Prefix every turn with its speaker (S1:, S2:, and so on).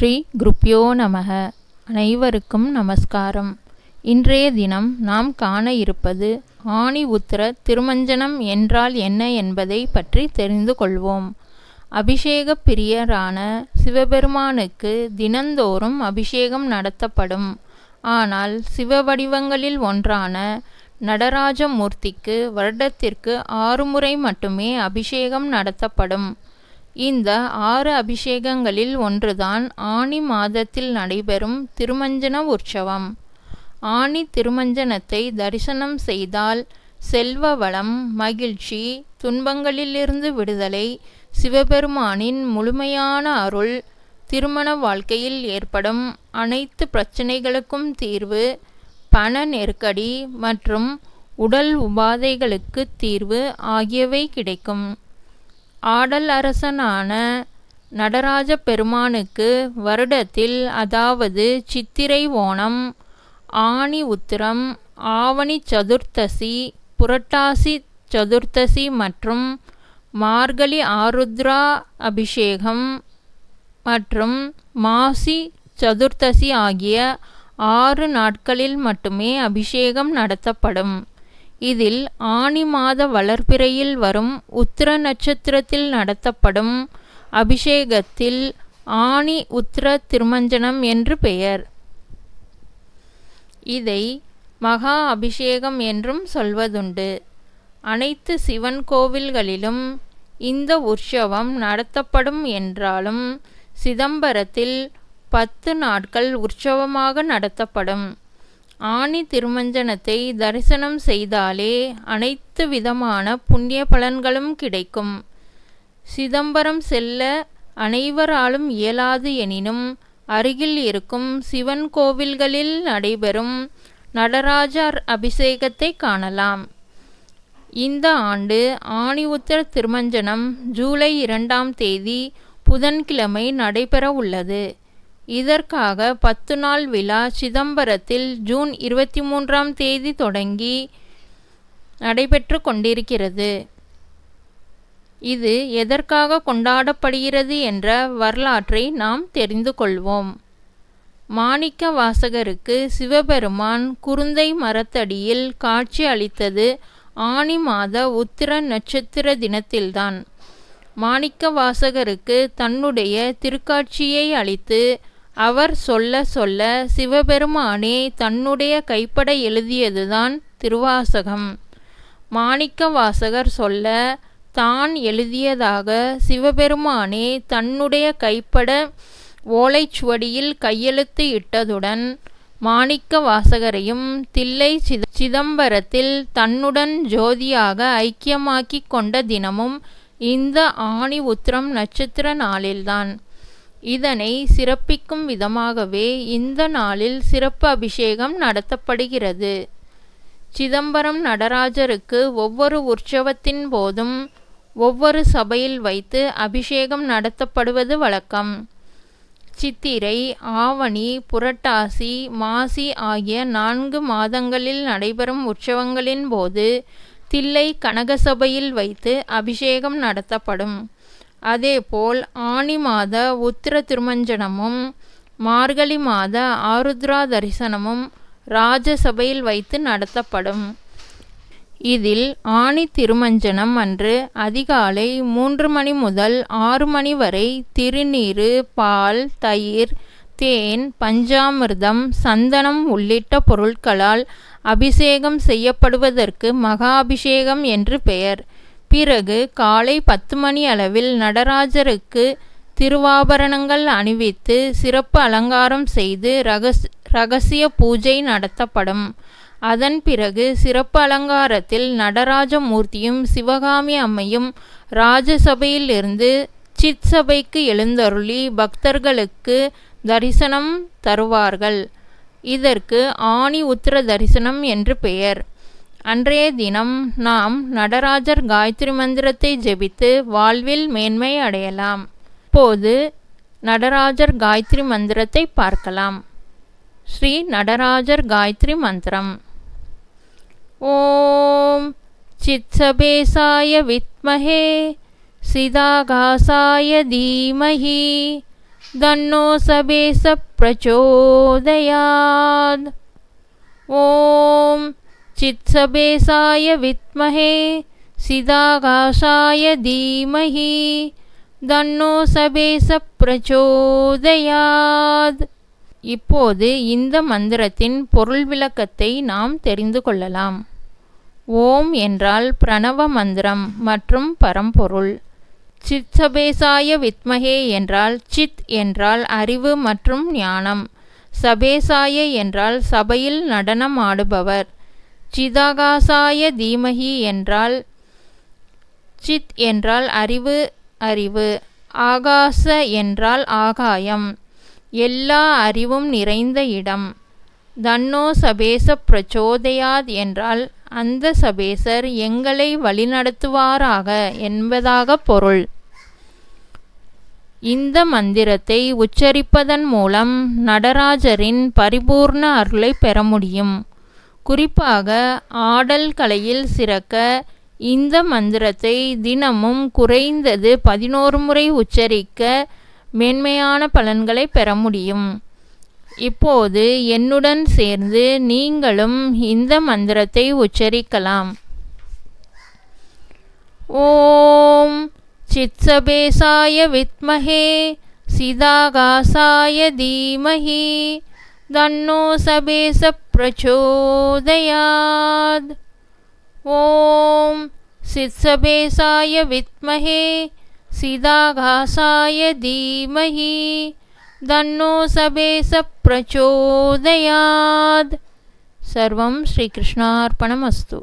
S1: ஸ்ரீ குருப்யோ நமக. அனைவருக்கும் நமஸ்காரம். இன்றைய தினம் நாம் காண இருப்பது ஆணி உத்திர திருமஞ்சனம் என்றால் என்ன என்பதை பற்றி தெரிந்து கொள்வோம். அபிஷேக பிரியரான சிவபெருமானுக்கு தினந்தோறும் அபிஷேகம் நடத்தப்படும். ஆனால் சிவ வடிவங்களில் ஒன்றான நடராஜமூர்த்திக்கு வருடத்திற்கு ஆறு முறை மட்டுமே அபிஷேகம் நடத்தப்படும். இந்த ஆறு அபிஷேகங்களில் ஒன்றுதான் ஆனி மாதத்தில் நடைபெறும் திருமஞ்சன உற்சவம். ஆனி திருமஞ்சனத்தை தரிசனம் செய்தால் செல்வ வளம் மகிழ்ச்சி துன்பங்களிலிருந்து விடுதலை சிவபெருமானின் முழுமையான அருள் திருமண வாழ்க்கையில் ஏற்படும் அனைத்து பிரச்சனைகளுக்கும் தீர்வு பண நெருக்கடி மற்றும் உடல் உபாதைகளுக்கு தீர்வு ஆகியவை கிடைக்கும். ஆடல் அரசனான நடராஜ பெருமானுக்கு வருடத்தில் அதாவது சித்திரை ஓணம் ஆனி உத்திரம் ஆவணி சதுர்த்தசி புரட்டாசி சதுர்த்தசி மற்றும் மார்கழி ஆருத்ரா அபிஷேகம் மற்றும் மாசி சதுர்த்தசி ஆகிய ஆறு நாட்களில் மட்டுமே அபிஷேகம் நடத்தப்படும். இதில் ஆனி மாத வளர்பிறையில் வரும் உத்திர நட்சத்திரத்தில் நடத்தப்படும் அபிஷேகத்தில் ஆனி உத்திர திருமஞ்சனம் என்று பெயர். இதை மகா அபிஷேகம் என்றும் சொல்வதுண்டு. அனைத்து சிவன் கோவில்களிலும் இந்த உற்சவம் நடத்தப்படும் என்றாலும் சிதம்பரத்தில் பத்து நாட்கள் உற்சவமாக நடத்தப்படும். ஆனி திருமஞ்சனத்தை தரிசனம் செய்தாலே அனைத்து விதமான புண்ணிய பலன்களும் கிடைக்கும். சிதம்பரம் செல்ல அனைவராலும் இயலாது எனினும் அருகில் இருக்கும் சிவன் கோவில்களில் நடைபெறும் நடராஜர் அபிஷேகத்தை காணலாம். இந்த ஆண்டு ஆணி உத்திர திருமஞ்சனம் ஜூலை இரண்டாம் தேதி புதன்கிழமை நடைபெற உள்ளது இதற்காக பத்து நாள் விழா சிதம்பரத்தில் ஜூன் இருபத்தி மூன்றாம் தேதி தொடங்கி நடைபெற்று கொண்டிருக்கிறது. இது எதற்காக கொண்டாடப்படுகிறது என்ற வரலாற்றை நாம் தெரிந்து கொள்வோம். மாணிக்க வாசகருக்கு சிவபெருமான் குருந்தை மரத்தடியில் காட்சி அளித்தது ஆனி மாத உத்திர நட்சத்திர தினத்தில்தான். மாணிக்க வாசகருக்கு தன்னுடைய திருக்காட்சியை அளித்து அவர் சொல்ல சொல்ல சிவபெருமானே தன்னுடைய கைப்பட எழுதியதுதான் திருவாசகம். மாணிக்க வாசகர் சொல்ல தான் எழுதியதாக சிவபெருமானே தன்னுடைய கைப்பட ஓலைச்சுவடியில் கையெழுத்து இட்டதுடன் மாணிக்க வாசகரையும் தில்லை சிதம்பரத்தில் தன்னுடன் ஜோதியாக ஐக்கியமாக்கிக் கொண்ட தினமும் இந்த ஆணி உத்திரம் நட்சத்திர நாளில்தான். இதனை சிறப்பிக்கும் விதமாகவே இந்த நாளில் சிறப்பு அபிஷேகம் நடத்தப்படுகிறது. சிதம்பரம் நடராஜருக்கு ஒவ்வொரு உற்சவத்தின் போதும் ஒவ்வொரு சபையில் வைத்து அபிஷேகம் நடத்தப்படுவது வழக்கம். சித்திரை ஆவணி புரட்டாசி மாசி ஆகிய நான்கு மாதங்களில் நடைபெறும் உற்சவங்களின் போது தில்லை கனகசபையில் வைத்து அபிஷேகம் நடத்தப்படும். அதேபோல் ஆனி மாத உத்திர திருமஞ்சனமும் மார்கழி மாத ஆருத்ரா தரிசனமும் ராஜசபையில் வைத்து நடத்தப்படும். இதில் ஆணி திருமஞ்சனம் அன்று அதிகாலை மூன்று மணி முதல் ஆறு மணி வரை திருநீறு பால் தயிர் தேன் பஞ்சாமிர்தம் சந்தனம் உள்ளிட்ட பொருட்களால் அபிஷேகம் செய்யப்படுவதற்கு மகாபிஷேகம் என்று பெயர். பிறகு காலை பத்து மணி அளவில் நடராஜருக்கு திருவாபரணங்கள் அணிவித்து சிறப்பு அலங்காரம் செய்து ரகஸ் ரகசிய பூஜை நடத்தப்படும். அதன் பிறகு சிறப்பு அலங்காரத்தில் நடராஜ மூர்த்தியும் சிவகாமி அம்மையும் ராஜசபையிலிருந்து சித் சபைக்கு எழுந்தருளி பக்தர்களுக்கு தரிசனம் தருவார்கள். இதற்கு ஆணி உத்திர தரிசனம் என்று பெயர். அன்றைய தினம் நாம் நடராஜர் காயத்ரி மந்திரத்தை ஜெபித்து வாழ்வில் மேன்மை அடையலாம். போது நடராஜர் காயத்ரி மந்திரத்தை பார்க்கலாம். ஸ்ரீ நடராஜர் காயத்ரி மந்திரம். ஓம் சித்சபேசாய வித்மஹே சிதாகாசாய தீமஹி தன்னோ சபேச பிரச்சோதயாத். ஓம் चित्सबेसाय विद्महे சிதாகாசாய தீமஹி தன்னோ சபேச பிரச்சோதயாத் இப்போது இந்த மந்திரத்தின் பொருள் விளக்கத்தை நாம் தெரிந்து கொள்ளலாம் ஓம் என்றால் பிரணவ மந்திரம் மற்றும் பரம்பொருள் சித் சபேசாய வித்மகே என்றால் சித் என்றால் அறிவு மற்றும் ஞானம் சபேசாய என்றால் சபையில் நடனம் ஆடுபவர் சிதாகாசாய தீமகி என்றால் சித் என்றால் அறிவு அறிவு. ஆகாச என்றால் ஆகாயம். எல்லா அறிவும் நிறைந்த இடம். தன்னோ சபேச பிரச்சோதயாத் என்றால் அந்த சபேசர் எங்களை வழிநடத்துவாராக என்பதாக பொருள். இந்த மந்திரத்தை உச்சரிப்பதன் மூலம் நடராஜரின் பரிபூர்ண அருளை பெற முடியும். குறிப்பாக ஆடல் கலையில் சிறக்க இந்த மந்திரத்தை தினமும் குறைந்தது பதினோரு முறை உச்சரிக்க மேன்மையான பலன்களை பெற முடியும். இப்போது என்னுடன் சேர்ந்து நீங்களும் இந்த மந்திரத்தை உச்சரிக்கலாம். ஓம் சித்சபேசாய வித்மஹே சிதாகாசாய தீமஹி धन्नो सबेसप्रचोदयाद् ॐ सित्सबेशाय विद्महे सिदाघासाय धीमहि। दन्नो सबेसप्रचोदयात् सर्वं श्रीकृष्णार्पणमस्तु।